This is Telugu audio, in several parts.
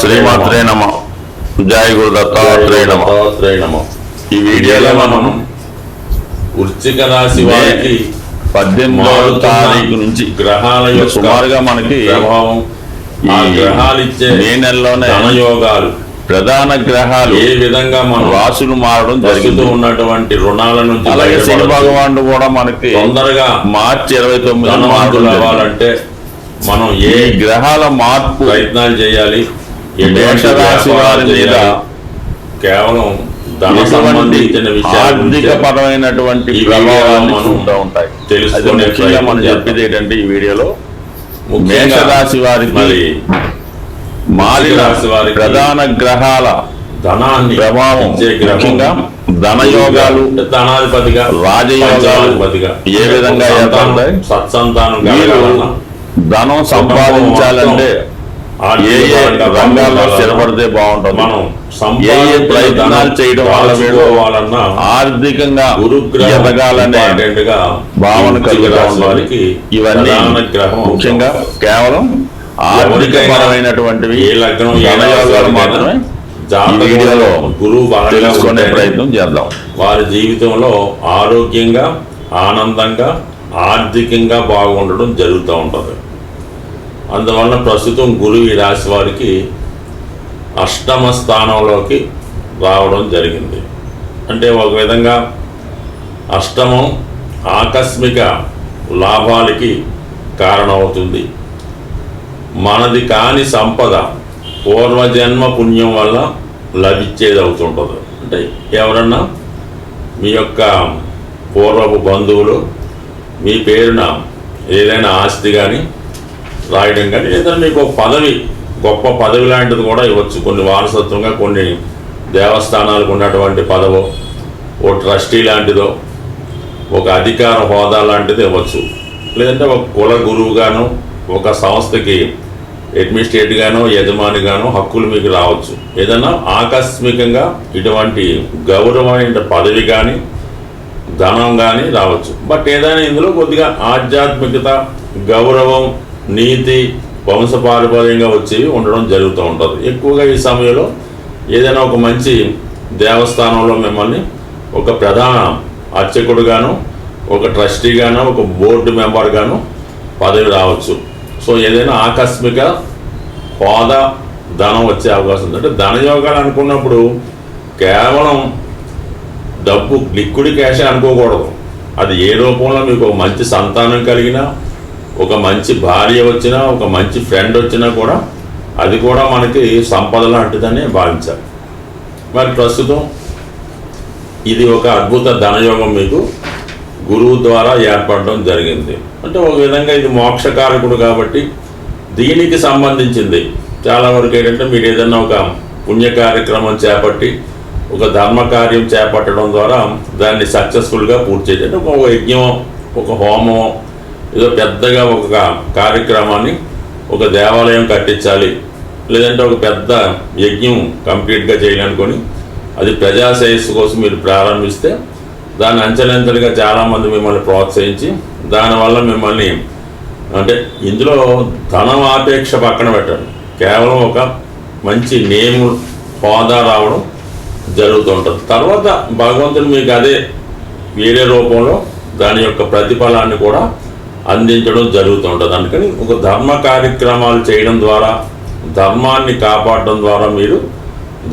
శ్రీమాత్రే నమ. జయ గురు దత్తాత్రేయ నమ. దత్తాత్రేయ నమ. ఈ వీడియోలో మనం వృశ్చిక రాశి వారికి పద్దెనిమిదవ తారీఖు నుంచి గ్రహాల యొక్క సుమారుగా మనకి ప్రభావం ఈ గ్రహాలు ఇచ్చే మే నెలలోనే ధనయోగాలు ప్రధాన గ్రహాలు ఏ విధంగా మనం రాసులు మారడం జరిగింది. ఉన్నటువంటి రుణాల నుంచి అలాగే శని. భగవానుడు కూడా మనకి తొందరగా మార్చి ఇరవై తొమ్మిది అవ్వాలంటే మనం ఏ గ్రహాల మార్పు ప్రయత్నాలు చేయాలి? ఎటువంటి మేషరాశి వారి మీద? కేవలం ధన సంబంధించిన ఆర్థిక పరమైనటువంటి ఈ ఉంటాయి అది ముఖ్యంగా మనం చెప్పేది ఏంటంటే ఈ వీడియోలో మేషరాశి వారికి మరి మారిన రాశి వారికి ప్రధాన గ్రహాల ధనాన్ని ప్రభావం ముఖ్యంగా ధనయోగాలు ధనాధిపతిగా రాజయోగాలు పంచమాధిపతిగా ఏ విధంగా? సత్సంతానం ధనం సంపాదించాలంటే ఏ ఏ రంగాల్లో స్థిరపడితే బాగుంటుంది. మనం ఏ ఏ ప్రయత్నాలు చేయడం వల్ల ఆర్థికంగా ఎదగాలనే భావన వృశ్చిక కలుగుతూ రాశి ఉంటుంది వారికి ఇవన్నీ ముఖ్యంగా కేవలం ఆర్థికపరమైనటువంటివి మాత్రమే వీడియోలో గురువు తెలుసుకునే ప్రయత్నం చేద్దాం. వారి జీవితంలో ఆరోగ్యంగా ఆనందంగా ఆర్థికంగా బాగుండడం జరుగుతూ ఉంటుంది. అందువలన ప్రస్తుతం గురువు ఈ రాశి వారికి అష్టమ స్థానంలోకి రావడం జరిగింది. అంటే ఒక విధంగా అష్టమం ఆకస్మిక లాభాలకి కారణమవుతుంది. మనది కాని సంపద పూర్వజన్మ పుణ్యం వల్ల లభించేది అవుతుంటుంది. అంటే ఎవరన్నా మీ యొక్క పూర్వపు బంధువులు మీ పేరున ఏదైనా ఆస్తి కానీ రాయడం కానీ లేదా మీకు ఒక పదవి గొప్ప పదవి లాంటిది కూడా ఇవ్వచ్చు. కొన్ని వారసత్వంగా కొన్ని దేవస్థానాలకు ఉన్నటువంటి పదవో ఓ ట్రస్టీ లాంటిదో ఒక అధికార హోదా లాంటిది ఇవ్వచ్చు. లేదంటే ఒక కుల గురువుగాను ఒక సంస్థకి అడ్మినిస్ట్రేటివ్గానో యజమానిగానో హక్కులు మీకు రావచ్చు. ఏదైనా ఆకస్మికంగా ఇటువంటి గౌరవమైన పదవి కానీ ధనం కానీ రావచ్చు. బట్ ఏదైనా ఇందులో కొద్దిగా ఆధ్యాత్మికత గౌరవం నీతి వంశపారపర్యంగా వచ్చి ఉండడం జరుగుతూ ఉంటుంది. ఎక్కువగా ఈ సమయంలో ఏదైనా ఒక మంచి దేవస్థానంలో మిమ్మల్ని ఒక ప్రధాన అర్చకుడుగాను ఒక ట్రస్టీగాను ఒక బోర్డు మెంబర్గాను పదవి రావచ్చు. సో ఏదైనా ఆకస్మిక హోదా ధనం వచ్చే అవకాశం ఉంది అంటే ధనయోగాలు అనుకున్నప్పుడు కేవలం డబ్బు లిక్విడ్ క్యాష్ అనుకోకూడదు. అది ఏ రూపంలో మీకు మంచి సంతానం కలిగినా ఒక మంచి భార్య వచ్చినా ఒక మంచి ఫ్రెండ్ వచ్చినా కూడా అది కూడా మనకి సంపద లాంటిదని భావించాలి. మరి ప్రస్తుతం ఇది ఒక అద్భుత ధనయోగం మీకు గురువు ద్వారా ఏర్పడడం జరిగింది. అంటే ఒక విధంగా ఇది మోక్షకారకుడు కాబట్టి దీనికి సంబంధించింది. చాలా వరకు ఏంటంటే మీరు ఏదైనా ఒక పుణ్య కార్యక్రమం చేపట్టి ఒక ధర్మ కార్యం చేపట్టడం ద్వారా దాన్ని సక్సెస్ఫుల్గా పూర్తి చేయడం. ఒక యజ్ఞం ఒక హోమం ఏదో పెద్దగా ఒక కార్యక్రమాన్ని ఒక దేవాలయం కట్టించాలి లేదంటే ఒక పెద్ద యజ్ఞం కంప్లీట్గా చేయాలనుకొని అది ప్రజా శ్రేయస్సు కోసం మీరు ప్రారంభిస్తే దాన్ని అంచెలంచెలుగా చాలామంది మిమ్మల్ని ప్రోత్సహించి దానివల్ల మిమ్మల్ని అంటే ఇందులో ధనం ఆపేక్ష పక్కన పెట్టండి. కేవలం ఒక మంచి నేమ్ హోదా రావడం జరుగుతుంటుంది తర్వాత భగవంతుడు మీకు అదే వేరే రూపంలో దాని యొక్క ప్రతిఫలాన్ని కూడా అందించడం జరుగుతుంటుంది అందుకని ఒక ధర్మ కార్యక్రమాలు చేయడం ద్వారా ధర్మాన్ని కాపాడడం ద్వారా మీరు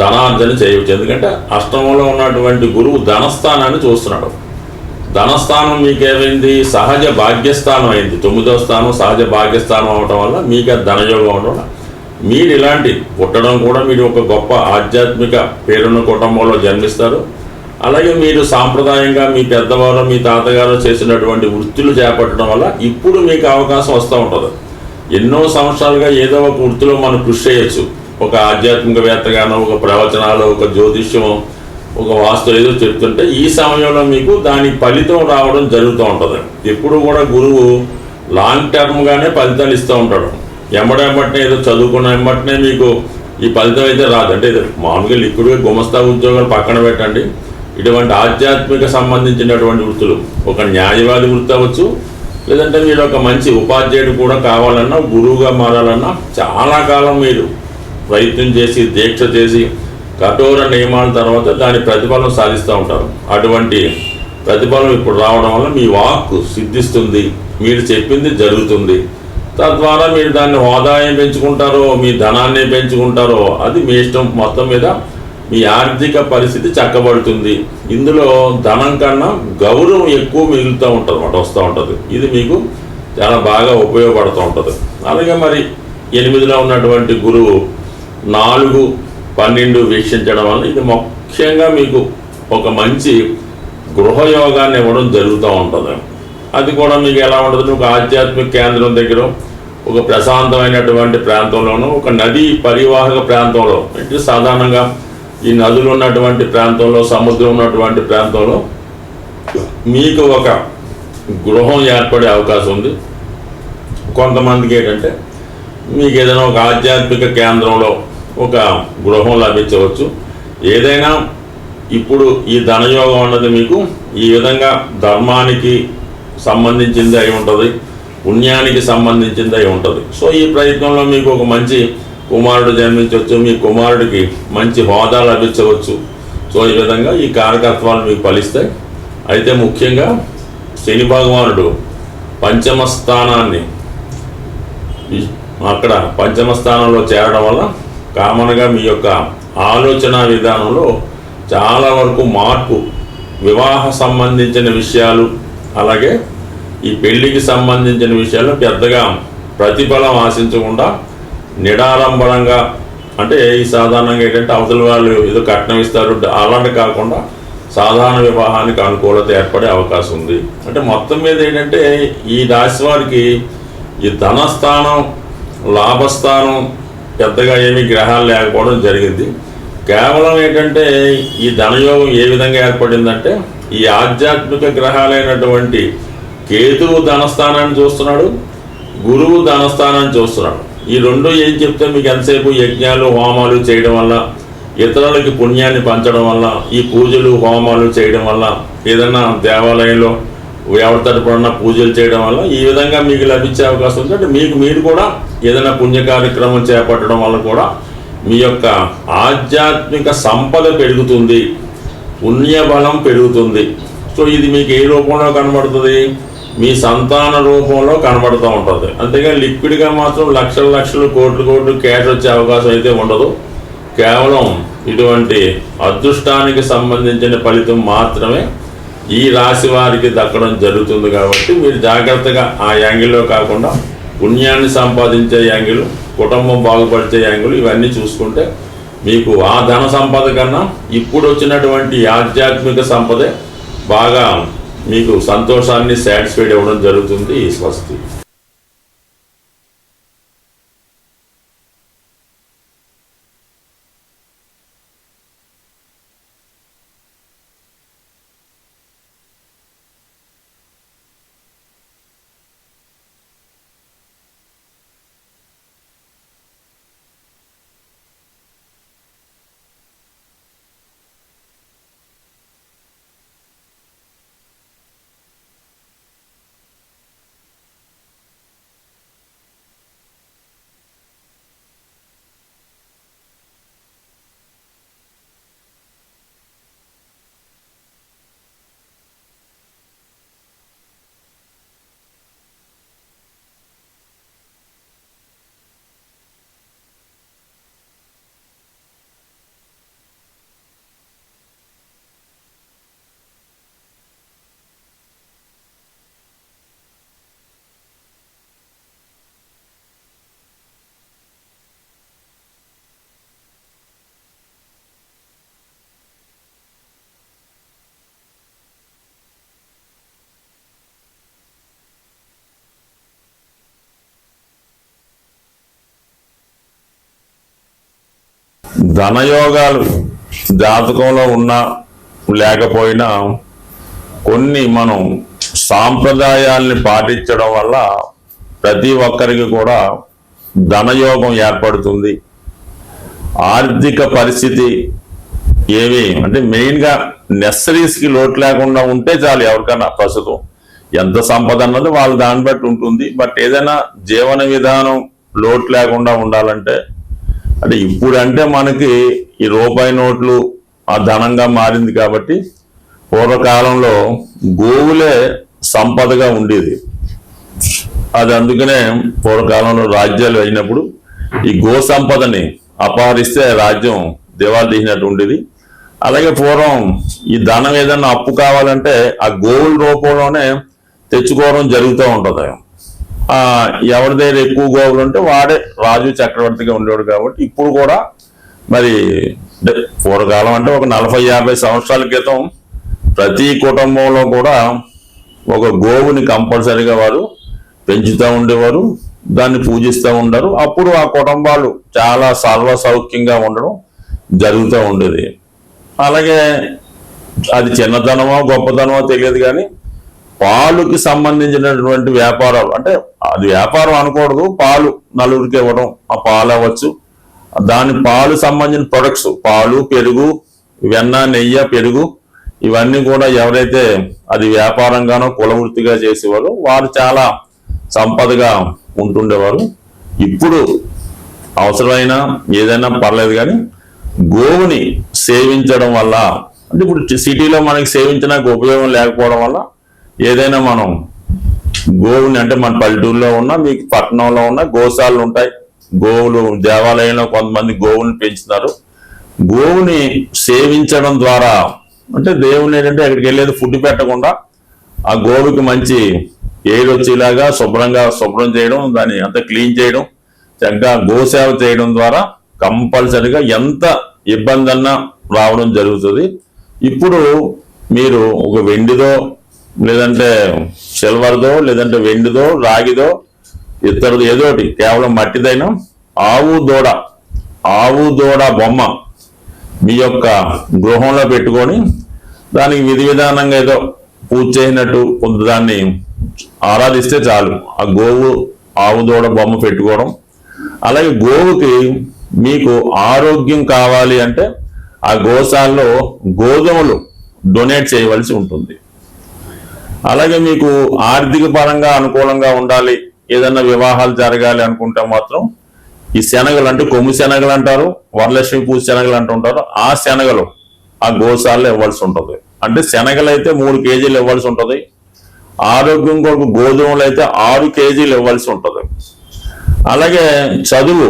ధనార్జన చేయవచ్చు. ఎందుకంటే అష్టమంలో ఉన్నటువంటి గురువు ధనస్థానాన్ని చూస్తున్నాడు. ధనస్థానం మీకు ఏమైంది సహజ భాగ్యస్థానం అయింది. తొమ్మిదో స్థానం సహజ భాగ్యస్థానం అవడం వల్ల మీకు అది ధనయోగం అవడం వల్ల మీరు ఇలాంటి పుట్టడం కూడా మీరు ఒక గొప్ప ఆధ్యాత్మిక పేరున్న కుటుంబంలో జన్మిస్తారు. అలాగే మీరు సాంప్రదాయంగా మీ పెద్దవారు మీ తాతగారు చేసినటువంటి వృత్తులు చేపట్టడం వల్ల ఇప్పుడు మీకు అవకాశం వస్తూ ఉంటుంది. ఎన్నో సంవత్సరాలుగా ఏదో ఒక వృత్తిలో మనం కృషి చేయొచ్చు. ఒక ఆధ్యాత్మికవేత్తగానో ఒక ప్రవచనాలు ఒక జ్యోతిష్యం ఒక వాస్తు ఏదో చెప్తుంటే ఈ సమయంలో మీకు దాని ఫలితం రావడం జరుగుతూ ఉంటుంది. ఎప్పుడు కూడా గురువు లాంగ్ టర్మ్గానే ఫలితాలు ఇస్తూ ఉంటాడు. ఎమ్మడెంబట్నే ఏదో చదువుకున్న ఎంబట్నే మీకు ఈ ఫలితం అయితే రాదు. అంటే మామూలుగా లిక్విడ్గా గుమస్తా ఉద్యోగాలు పక్కన పెట్టండి. ఇటువంటి ఆధ్యాత్మిక సంబంధించినటువంటి వృత్తులు. ఒక న్యాయవాది వృత్తి అవ్వచ్చు లేదంటే మీరు ఒక మంచి ఉపాధ్యాయుడు కూడా కావాలన్నా గురువుగా మారాలన్నా చాలా కాలం మీరు ప్రయత్నం చేసి దీక్ష చేసి కఠోర నియమాల తర్వాత దాని ప్రతిఫలం సాధిస్తూ ఉంటారు. అటువంటి ప్రతిఫలం ఇప్పుడు రావడం వల్ల మీ వాక్కు సిద్ధిస్తుంది మీరు చెప్పింది జరుగుతుంది. తద్వారా మీరు దాన్ని హోదాయం పెంచుకుంటారో మీ ధనాన్ని పెంచుకుంటారో అది మీ ఇష్టం మొత్తం మీద మీ ఆర్థిక పరిస్థితి చక్కబడుతుంది. ఇందులో ధనం కన్నా గౌరవం ఎక్కువ మిగులుతూ ఉంటుంది అన్నమాట వస్తూ ఉంటుంది. ఇది మీకు చాలా బాగా ఉపయోగపడుతూ ఉంటుంది. అలాగే మరి ఎనిమిదిలో ఉన్నటువంటి గురువు నాలుగు పన్నెండు వీక్షించడం వల్ల ఇది ముఖ్యంగా మీకు ఒక మంచి గృహయోగాన్ని ఇవ్వడం జరుగుతూ ఉంటుంది. అది కూడా మీకు ఎలా ఉంటుంది? ఒక ఆధ్యాత్మిక కేంద్రం దగ్గర ఒక ప్రశాంతమైనటువంటి ప్రాంతంలోనూ ఒక నదీ పరివాహక ప్రాంతంలో అంటే సాధారణంగా ఈ నదులు ఉన్నటువంటి ప్రాంతంలో సముద్రం ఉన్నటువంటి ప్రాంతంలో మీకు ఒక గృహం ఏర్పడే అవకాశం ఉంది. కొంతమందికి ఏంటంటే మీకు ఏదైనా ఒక ఆధ్యాత్మిక కేంద్రంలో ఒక గృహం లభించవచ్చు. ఏదైనా ఇప్పుడు ఈ ధనయోగం అన్నది మీకు ఈ విధంగా ధర్మానికి సంబంధించింది అయి ఉంటుంది పుణ్యానికి సంబంధించింది అయి ఉంటుంది. సో ఈ ప్రయత్నంలో మీకు ఒక మంచి కుమారుడు జన్మించవచ్చు మీ కుమారుడికి మంచి హోదా లభించవచ్చు. సో ఈ విధంగా ఈ కారకత్వాలు మీకు ఫలిస్తాయి. అయితే ముఖ్యంగా శని భగవానుడు పంచమ స్థానాన్ని అక్కడ పంచమ స్థానంలో చేరడం వల్ల కామన్గా మీ యొక్క ఆలోచన విధానంలో చాలా వరకు మార్పు వివాహ సంబంధించిన విషయాలు అలాగే ఈ పెళ్ళికి సంబంధించిన విషయాలు పెద్దగా ప్రతిఫలం ఆశించకుండా నిడాలంబనంగా అంటే ఈ సాధారణంగా ఏంటంటే అవతల వాళ్ళు ఏదో కట్నం ఇస్తారు అలాంటి కాకుండా సాధారణ వివాహానికి అనుకూలత ఏర్పడే అవకాశం ఉంది. అంటే మొత్తం మీద ఏంటంటే ఈ రాశి వారికి ఈ ధనస్థానం లాభస్థానం పెద్దగా ఏమీ గ్రహాలు లేకపోవడం జరిగింది. కేవలం ఏంటంటే ఈ ధనయోగం ఏ విధంగా ఏర్పడిందంటే ఈ ఆధ్యాత్మిక గ్రహాలైనటువంటి కేతువు ధనస్థానాన్ని చూస్తున్నాడు గురువు ధనస్థానాన్ని చూస్తున్నాడు. ఈ రెండు ఏం చెప్తే మీకు ఎంతసేపు యజ్ఞాలు హోమాలు చేయడం వల్ల ఇతరులకి పుణ్యాన్ని పంచడం వల్ల ఈ పూజలు హోమాలు చేయడం వల్ల ఏదైనా దేవాలయంలో ఎవరి తరపున పూజలు చేయడం వల్ల ఈ విధంగా మీకు లభించే అవకాశం ఉంది. అంటే మీకు మీరు కూడా ఏదైనా పుణ్య కార్యక్రమం చేపట్టడం వల్ల కూడా మీ యొక్క ఆధ్యాత్మిక సంపద పెరుగుతుంది పుణ్య బలం పెరుగుతుంది. సో ఇది మీకు ఏ రూపంలో కనబడుతుంది? మీ సంతాన రూపంలో కనబడుతూ ఉంటుంది. అంతేగాని లిక్విడ్గా మాత్రం లక్షల లక్షలు కోట్లు కోట్లు క్యాష్ వచ్చే అవకాశం అయితే ఉండదు. కేవలం ఇటువంటి అదృష్టానికి సంబంధించిన ఫలితం మాత్రమే ఈ రాశి వారికి దక్కడం జరుగుతుంది కాబట్టి మీరు జాగ్రత్తగా ఆ యాంగిల్లో కాకుండా పుణ్యాన్ని సంపాదించే యాంగిల్ కుటుంబం బాగుపరిచే యాంగిల్ ఇవన్నీ చూసుకుంటే మీకు ఆ ధన సంపద కన్నా ఇప్పుడు వచ్చినటువంటి ఆధ్యాత్మిక సంపదే బాగా మీకు సంతోషాన్ని సాటిస్ఫైడ్ ఇవ్వడం జరుగుతుంది ఈ స్వస్తి. ధనయోగాలు జాతకంలో ఉన్నా లేకపోయినా కొన్ని మనం సాంప్రదాయాల్ని పాటించడం వల్ల ప్రతి ఒక్కరికి కూడా ధనయోగం ఏర్పడుతుంది. ఆర్థిక పరిస్థితి ఏమి అంటే మెయిన్గా నెసరీస్కి లోటు లేకుండా ఉంటే చాలు ఎవరికైనా ప్రస్తుతం. ఎంత సంపద అన్నది వాళ్ళ దాన్ని బట్టి ఉంటుంది. బట్ ఏదైనా జీవన విధానం లోటు లేకుండా ఉండాలంటే అంటే ఇప్పుడంటే మనకి ఈ రూపాయి నోట్లు ఆ ధనంగా మారింది కాబట్టి పూర్వకాలంలో గోవులే సంపదగా ఉండేది. అది అందుకనే పూర్వకాలంలో రాజ్యాలు అయినప్పుడు ఈ గో సంపదని అపహరిస్తే రాజ్యం దివాళ తీసినట్టు ఉండేది. అలాగే పూర్వం ఈ ధనం ఏదైనా అప్పు కావాలంటే ఆ గోవుల రూపంలోనే తెచ్చుకోవడం జరుగుతూ ఉంటుంది. ఎవరి దగ్గర ఎక్కువ గోవులు ఉంటే వాడే రాజు చక్రవర్తిగా ఉండేవాడు కాబట్టి ఇప్పుడు కూడా మరి పూర్వకాలం అంటే ఒక నలభై యాభై సంవత్సరాల క్రితం ప్రతి కుటుంబంలో కూడా ఒక గోవుని కంపల్సరీగా వారు పెంచుతూ ఉండేవారు దాన్ని పూజిస్తూ ఉండరు. అప్పుడు ఆ కుటుంబాలు చాలా సర్వ సౌఖ్యంగా ఉండడం జరుగుతూ ఉండేది. అలాగే అది చిన్నతనమో గొప్పతనమో తెలియదు కానీ పాలుకి సంబంధించినటువంటి వ్యాపారాలు అంటే అది వ్యాపారం అనకూడదు పాలు నలుగురికి ఇవ్వడం ఆ పాలు అవ్వచ్చు. దాని పాలు సంబంధించిన ప్రొడక్ట్స్ పాలు పెరుగు వెన్న నెయ్యి పెరుగు ఇవన్నీ కూడా ఎవరైతే అది వ్యాపారంగానో కులవృత్తిగా చేసేవారో వారు చాలా సంపదగా ఉంటుండేవారు. ఇప్పుడు అవసరమైన ఏదైనా పర్లేదు కానీ గోవుని సేవించడం వల్ల అంటే ఇప్పుడు సిటీలో మనకి సేవించడానికి ఉపయోగం లేకపోవడం వల్ల ఏదైనా మనం గోవుని అంటే మన పల్లెటూరులో ఉన్న మీకు పట్టణంలో ఉన్న గోశాలలు ఉంటాయి. గోవులు దేవాలయంలో కొంతమంది గోవుని పెంచుతారు. గోవుని సేవించడం ద్వారా అంటే దేవుని ఏంటంటే అక్కడికి వెళ్ళేది ఫుడ్ పెట్టకుండా ఆ గోవుకి మంచి ఏడు వచ్చేలాగా శుభ్రంగా శుభ్రం చేయడం దాన్ని అంత క్లీన్ చేయడం చక్కగా గోసేవ చేయడం ద్వారా కంపల్సరిగా ఎంత ఇబ్బంది అన్నా రావడం జరుగుతుంది. ఇప్పుడు మీరు ఒక వెండిదో లేదంటే సిల్వర్దో లేదంటే వెండిదో రాగిదో ఇతరుది ఏదో ఒకటి కేవలం మట్టిదైనా ఆవు దూడ ఆవు దూడ బొమ్మ మీ యొక్క గృహంలో పెట్టుకొని దానికి విధి విధానంగా ఏదో పూజ చేసినట్టు కొంత దాన్ని ఆరాధిస్తే చాలు. ఆ గోవు ఆవు దూడ బొమ్మ పెట్టుకోవడం. అలాగే గోవుకి మీకు ఆరోగ్యం కావాలి అంటే ఆ గోశాలలో గోధుమలు డొనేట్ చేయవలసి ఉంటుంది. అలాగే మీకు ఆర్థిక పరంగా అనుకూలంగా ఉండాలి ఏదన్నా వివాహాలు జరగాలి అనుకుంటే మాత్రం ఈ శనగలు అంటే కొమ్ము శనగలు అంటారు వరలక్ష్మి పూజ శనగలు అంటుంటారు ఆ శనగలు ఆ గోశాలలో ఇవ్వాల్సి ఉంటుంది. అంటే శనగలు అయితే మూడు కేజీలు ఇవ్వాల్సి ఉంటుంది. ఆరోగ్యం కొరకు గోధుమలు అయితే ఆరు కేజీలు ఇవ్వాల్సి ఉంటుంది. అలాగే చదువు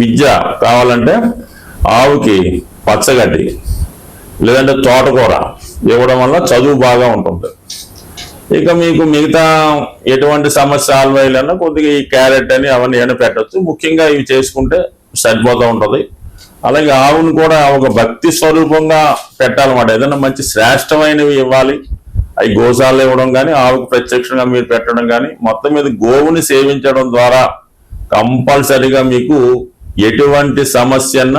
విద్య కావాలంటే ఆవుకి పచ్చగడ్డి లేదంటే తోటకూర ఇవ్వడం వల్ల చదువు బాగా ఉంటుంది. ఇక మీకు మిగతా ఎటువంటి సమస్య సాల్వ్ అయ్యాలన్నా కొద్దిగా ఈ క్యారెట్ అని అవన్నీ ఏమైనా పెట్టచ్చు. ముఖ్యంగా ఇవి చేసుకుంటే సరిపోతూ ఉంటుంది. అలాగే ఆవును కూడా ఒక భక్తి స్వరూపంగా పెట్టాలన్నమాట. ఏదైనా మంచి శ్రేష్టమైనవి ఇవ్వాలి. అవి గోశాలు ఇవ్వడం కానీ ఆవుకు ప్రత్యక్షంగా మీరు పెట్టడం కానీ మొత్తం మీద గోవుని సేవించడం ద్వారా కంపల్సరిగా మీకు ఎటువంటి సమస్యన్న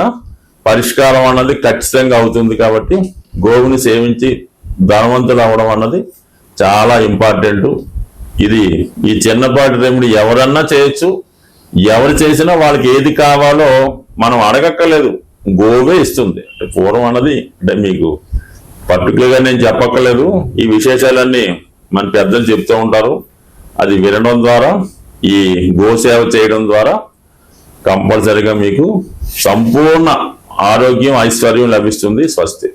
పరిష్కారం అన్నది ఖచ్చితంగా అవుతుంది కాబట్టి గోవుని సేవించి ధనవంతులు అవడం అన్నది చాలా ఇంపార్టెంట్. ఇది ఈ చిన్నపాటి రెమెడీ ఎవరన్నా చేయొచ్చు. ఎవరు చేసినా వాళ్ళకి ఏది కావాలో మనం అడగక్కర్లేదు. గోవే ఇస్తుంది. అంటే పూర్వం అన్నది అంటే మీకు పర్టికులర్గా నేను చెప్పక్కర్లేదు. ఈ విశేషాలన్నీ మన పెద్దలు చెప్తూ ఉంటారు. అది వినడం ద్వారా ఈ గోసేవ చేయడం ద్వారా కంపల్సరిగా మీకు సంపూర్ణ ఆరోగ్యం ఐశ్వర్యం లభిస్తుంది స్వస్తి.